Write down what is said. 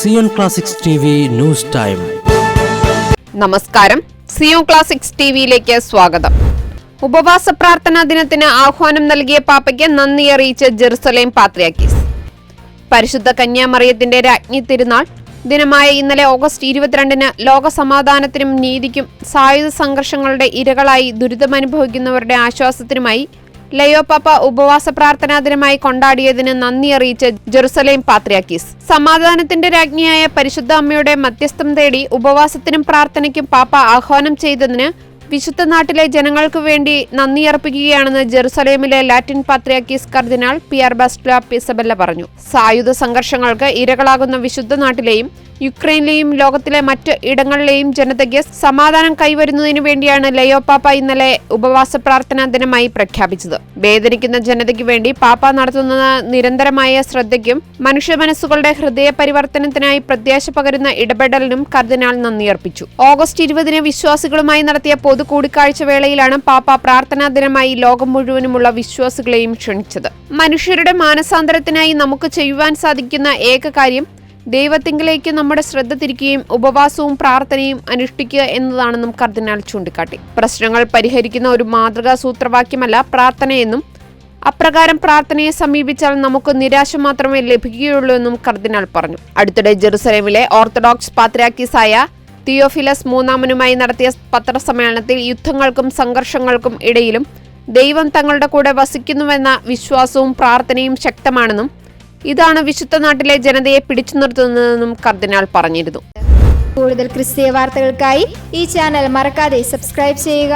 Zion classics news time. നമസ്കാരം. Zion classics ടിവിയിലേക്ക് സ്വാഗതം. ഉപവാസ പ്രാർത്ഥനാ ദിനത്തിന് ആഹ്വാനം നൽകിയ പാപ്പയ്ക്ക് നന്ദി അറിയിച്ച് ജെറുസലേം പാത്രിയാക്കീസ് പരിശുദ്ധ കന്യാമറിയത്തിന്റെ രാജ്ഞി തിരുനാൾ ദിനമായ ഇന്നലെ ഓഗസ്റ്റ് ഇരുപത്തിരണ്ടിന് ലോക സമാധാനത്തിനും നീതിക്കും സായുധ സംഘർഷങ്ങളുടെ ഇരകളായി ദുരിതമനുഭവിക്കുന്നവരുടെ ആശ്വാസത്തിനുമായി ലയോ പാപ്പ ഉപവാസ പ്രാർത്ഥനാ ദിനമായി കൊണ്ടാടിയതിന് നന്ദി അറിയിച്ച് ജെറുസലേം പാത്രിയാക്കീസ്. സമാധാനത്തിന്റെ രാജ്ഞിയായ പരിശുദ്ധ അമ്മയുടെ മധ്യസ്ഥം തേടി ഉപവാസത്തിനും പ്രാർത്ഥനയ്ക്കും പാപ്പ ആഹ്വാനം ചെയ്തതിന് വിശുദ്ധ നാട്ടിലെ ജനങ്ങൾക്ക് വേണ്ടി നന്ദി അർപ്പിക്കുകയാണെന്ന് ജെറുസലേമിലെ ലാറ്റിൻ പാത്രിയാക്കീസ് കർദിനാൾ ആർ ബസ്ല പിസബെല്ല പറഞ്ഞു. സായുധ സംഘർഷങ്ങൾക്ക് ഇരകളാകുന്ന വിശുദ്ധ നാട്ടിലെയും യുക്രൈനിലെയും ലോകത്തിലെ മറ്റ് ഇടങ്ങളിലെയും ജനതയ്ക്ക് സമാധാനം കൈവരുന്നതിനു വേണ്ടിയാണ് ലയോ പാപ്പ ഇന്നലെ ഉപവാസ പ്രാർത്ഥനാ ദിനമായി പ്രഖ്യാപിച്ചത്. വേദനിക്കുന്ന ജനതയ്ക്ക് വേണ്ടി പാപ്പ നടത്തുന്ന നിരന്തരമായ ശ്രദ്ധയ്ക്കും മനുഷ്യ മനസ്സുകളുടെ ഹൃദയ പരിവർത്തനത്തിനായി പ്രത്യാശ പകരുന്ന ഇടപെടലിനും കർദിനാൾ നന്ദി അർപ്പിച്ചു. ഓഗസ്റ്റ് ഇരുപതിന് വിശ്വാസികളുമായി നടത്തിയ പൊതു കൂടിക്കാഴ്ച വേളയിലാണ് പാപ്പ പ്രാർത്ഥനാ ദിനമായി ലോകം മുഴുവനുമുള്ള വിശ്വാസികളെയും ക്ഷണിച്ചത്. മനുഷ്യരുടെ മാനസാന്തരത്തിനായി നമുക്ക് ചെയ്യുവാൻ സാധിക്കുന്ന ഏക കാര്യം ദൈവത്തിങ്കിലേക്ക് നമ്മുടെ ശ്രദ്ധ തിരിക്കുകയും ഉപവാസവും പ്രാർത്ഥനയും അനുഷ്ഠിക്കുക എന്നതാണെന്നും കർദിനാൾ ചൂണ്ടിക്കാട്ടി. പ്രശ്നങ്ങൾ പരിഹരിക്കുന്ന ഒരു മാതൃകാ സൂത്രവാക്യമല്ല പ്രാർത്ഥനയെന്നും അപ്രകാരം പ്രാർത്ഥനയെ സമീപിച്ചാൽ നമുക്ക് നിരാശ മാത്രമേ ലഭിക്കുകയുള്ളൂ എന്നും കർദിനാൾ പറഞ്ഞു. അടുത്തിടെ ജെറുസലേമിലെ ഓർത്തഡോക്സ് പാത്രാക്കീസായ തിയോഫിലസ് മൂന്നാമനുമായി നടത്തിയ പത്രസമ്മേളനത്തിൽ യുദ്ധങ്ങൾക്കും സംഘർഷങ്ങൾക്കും ഇടയിലും ദൈവം തങ്ങളുടെ കൂടെ വസിക്കുന്നുവെന്ന വിശ്വാസവും പ്രാർത്ഥനയും ശക്തമാണെന്നും ഇതാണ് വിശുദ്ധ നാട്ടിലെ ജനതയെ പിടിച്ചു നിർത്തുന്നതെന്നും കർദിനാൾ പറഞ്ഞിരുന്നു. കൂടുതൽ ക്രിസ്തീയ വാർത്തകൾക്കായി ഈ ചാനൽ മറക്കാതെ സബ്സ്ക്രൈബ് ചെയ്യുക.